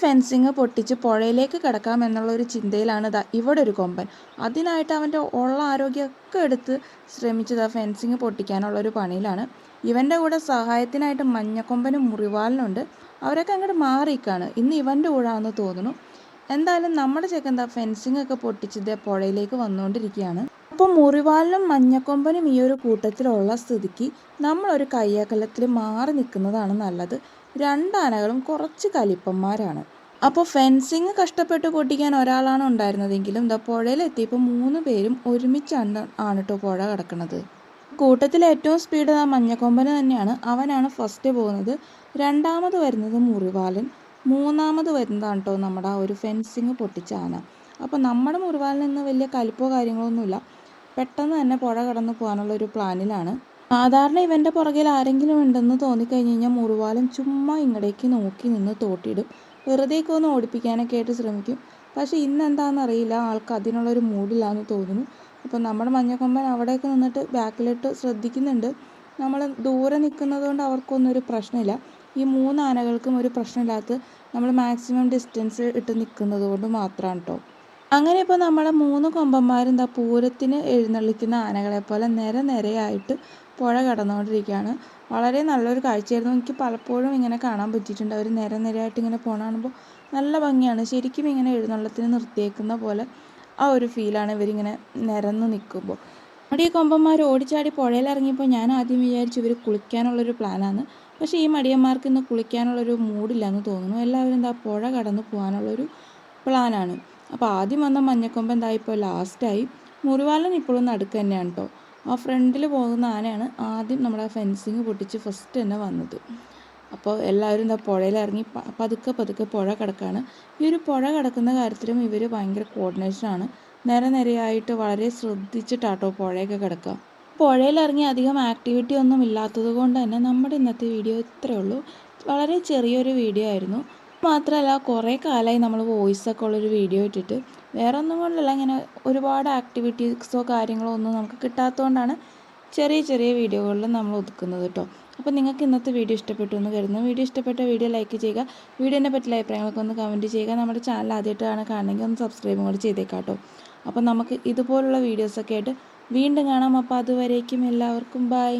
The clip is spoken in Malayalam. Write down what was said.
ഫെൻസിങ് പൊട്ടിച്ച് പുഴയിലേക്ക് കിടക്കാം എന്നുള്ള ഒരു ചിന്തയിലാണ് ഇതാ ഇവിടെ ഒരു കൊമ്പൻ. അതിനായിട്ട് അവന്റെ ഉള്ള ആരോഗ്യമൊക്കെ എടുത്ത് ശ്രമിച്ചത് ആ ഫെൻസിങ് പൊട്ടിക്കാനുള്ള ഒരു പണിയിലാണ്. ഇവന്റെ കൂടെ സഹായത്തിനായിട്ട് മഞ്ഞക്കൊമ്പനും മുറിവാലിനുണ്ട്. അവരൊക്കെ അങ്ങോട്ട് മാറിക്കാണ്. ഇന്ന് ഇവന്റെ കൂടാന്ന് തോന്നുന്നു. എന്തായാലും നമ്മുടെ ചെക്കെന്താ ഫെൻസിങ് ഒക്കെ പൊട്ടിച്ചത് പുഴയിലേക്ക് വന്നുകൊണ്ടിരിക്കുകയാണ് അപ്പോൾ മുറിവാലിനും മഞ്ഞക്കൊമ്പനും ഈ ഒരു കൂട്ടത്തിലുള്ള സ്ഥിതിക്ക് നമ്മളൊരു കയ്യകലത്തിൽ മാറി നിൽക്കുന്നതാണ് നല്ലത്. രണ്ടാനകളും കുറച്ച് കലിപ്പന്മാരാണ്. അപ്പോൾ ഫെൻസിങ് കഷ്ടപ്പെട്ട് പൊട്ടിക്കാൻ ഒരാളാണ് ഉണ്ടായിരുന്നതെങ്കിലും ദ പുഴയിലെത്തിയപ്പോൾ മൂന്ന് പേരും ഒരുമിച്ചാണ് ആണ് കേട്ടോ പുഴ കിടക്കുന്നത് കൂട്ടത്തിൽ ഏറ്റവും സ്പീഡ് ആ മഞ്ഞക്കൊമ്പന് തന്നെയാണ്. അവനാണ് ഫസ്റ്റ് പോകുന്നത്. രണ്ടാമത് വരുന്നത് മുറിവാലൻ. മൂന്നാമത് വരുന്നതാണ് കേട്ടോ നമ്മുടെ ആ ഒരു ഫെൻസിങ് പൊട്ടിച്ച ആന. അപ്പോൾ നമ്മുടെ മുറിവാലിൽ നിന്ന് വലിയ കലിപ്പോ കാര്യങ്ങളൊന്നുമില്ല. പെട്ടെന്ന് തന്നെ പുഴ കടന്നു പോകാനുള്ള ഒരു പ്ലാനിലാണ് സാധാരണ ഇവന്റെ പുറകിൽ ആരെങ്കിലും ഉണ്ടെന്ന് തോന്നിക്കഴിഞ്ഞ് കഴിഞ്ഞാൽ മുറിവാലും ചുമ്മാ ഇങ്ങടേക്ക് നോക്കി നിന്ന് തോട്ടിയിടും. വെറുതെയൊക്കെ ഒന്ന് ഓടിപ്പിക്കാനൊക്കെ ആയിട്ട് ശ്രമിക്കും. പക്ഷേ ഇന്ന് എന്താണെന്നറിയില്ല ആൾക്ക് അതിനുള്ളൊരു മൂഡില്ലാന്ന് തോന്നുന്നു. അപ്പം നമ്മുടെ മഞ്ഞക്കൊമ്പൻ അവിടെയൊക്കെ നിന്നിട്ട് ബാക്കിലിട്ട് ശ്രദ്ധിക്കുന്നുണ്ട്. നമ്മൾ ദൂരെ നിൽക്കുന്നത് കൊണ്ട് അവർക്കൊന്നും ഒരു പ്രശ്നമില്ല. ഈ മൂന്ന് ആനകൾക്കും ഒരു പ്രശ്നമില്ലാത്ത നമ്മൾ മാക്സിമം ഡിസ്റ്റൻസ് ഇട്ട് നിൽക്കുന്നത് കൊണ്ട് മാത്രമാണ് കേട്ടോ അങ്ങനെ ഇപ്പോൾ നമ്മളെ മൂന്ന് കൊമ്പന്മാരും എന്താ പൂരത്തിന് എഴുന്നള്ളിക്കുന്ന ആനകളെ പോലെ നിര നിരയായിട്ട് പുഴ കടന്നുകൊണ്ടിരിക്കുകയാണ്. വളരെ നല്ലൊരു കാഴ്ചയായിരുന്നു. എനിക്ക് പലപ്പോഴും ഇങ്ങനെ കാണാൻ പറ്റിയിട്ടുണ്ട്. അവർ നിര നിരയായിട്ട് ഇങ്ങനെ പോണ കാണുമ്പോൾ നല്ല ഭംഗിയാണ്. ശരിക്കും ഇങ്ങനെ എഴുന്നള്ളത്തിന് നിർത്തിയേക്കുന്ന പോലെ ആ ഒരു ഫീലാണ് ഇവരിങ്ങനെ നിരന്ന് നിൽക്കുമ്പോൾ നമ്മുടെ ഈ കൊമ്പന്മാർ ഓടിച്ചാടി പുഴയിൽ ഇറങ്ങിയപ്പോൾ ഞാൻ ആദ്യം വിചാരിച്ചു ഇവർ കുളിക്കാനുള്ളൊരു പ്ലാനാണ്. പക്ഷേ ഈ മടിയന്മാർക്ക് ഇന്ന് കുളിക്കാനുള്ളൊരു മൂഡില്ലെന്ന് തോന്നുന്നു. എല്ലാവരും എന്താ പുഴ കടന്നു പോകാനുള്ളൊരു പ്ലാനാണ്. അപ്പോൾ ആദ്യം വന്ന മഞ്ഞക്കൊമ്പ് എന്താ ഇപ്പോൾ ലാസ്റ്റായി മുറിവാലൻ ഇപ്പോഴും നടുക്ക് തന്നെയാണ് കേട്ടോ ആ ഫ്രണ്ടിൽ പോകുന്ന ആനയാണ് ആദ്യം നമ്മുടെ ഫെൻസിങ് പൊട്ടിച്ച് ഫസ്റ്റ് തന്നെ വന്നത്. അപ്പോൾ എല്ലാവരും എന്താ പുഴയിലിറങ്ങി പതുക്കെ പതുക്കെ പുഴ കിടക്കുകയാണ് ഈ ഒരു പുഴ കിടക്കുന്ന കാര്യത്തിലും ഇവർ ഭയങ്കര കോർഡിനേഷനാണ് നേരെ നിരയായിട്ട് വളരെ ശ്രദ്ധിച്ചിട്ടാട്ടോ പുഴയൊക്കെ കിടക്കുക പുഴയിലിറങ്ങി അധികം ആക്ടിവിറ്റി ഒന്നും ഇല്ലാത്തത് കൊണ്ട് തന്നെ നമ്മുടെ ഇന്നത്തെ വീഡിയോ ഇത്രയേ ഉള്ളൂ. വളരെ ചെറിയൊരു വീഡിയോ ആയിരുന്നു. മാത്രമല്ല കുറേ കാലമായി നമ്മൾ വോയിസ് വോയിസൊക്കെ ഉള്ളൊരു വീഡിയോ ഇട്ടിട്ട് വേറെ ഒന്നും കൊണ്ടല്ല ഇങ്ങനെ ഒരുപാട് ആക്ടിവിറ്റീസോ കാര്യങ്ങളോ ഒന്നും നമുക്ക് കിട്ടാത്തതുകൊണ്ടാണ് ചെറിയ ചെറിയ വീഡിയോകളിൽ നമ്മൾ ഒതുക്കുന്നത് കേട്ടോ അപ്പോൾ നിങ്ങൾക്ക് ഇന്നത്തെ വീഡിയോ ഇഷ്ടപ്പെട്ടു എന്ന് കരുതുന്നു. വീഡിയോ ഇഷ്ടപ്പെട്ട വീഡിയോ ലൈക്ക് ചെയ്യുക. വീഡിയോനെ പറ്റിയ അഭിപ്രായങ്ങളൊക്കെ ഒന്ന് കമന്റ് ചെയ്യുക. നമ്മുടെ ചാനൽ ആദ്യമായിട്ടാണ് കാണണമെങ്കിൽ ഒന്ന് സബ്സ്ക്രൈബും കൂടി ചെയ്തേക്കാം കേട്ടോ അപ്പോൾ നമുക്ക് ഇതുപോലുള്ള വീഡിയോസൊക്കെ ആയിട്ട് വീണ്ടും കാണാം. അപ്പോൾ അതുവരേക്കും എല്ലാവർക്കും ബൈ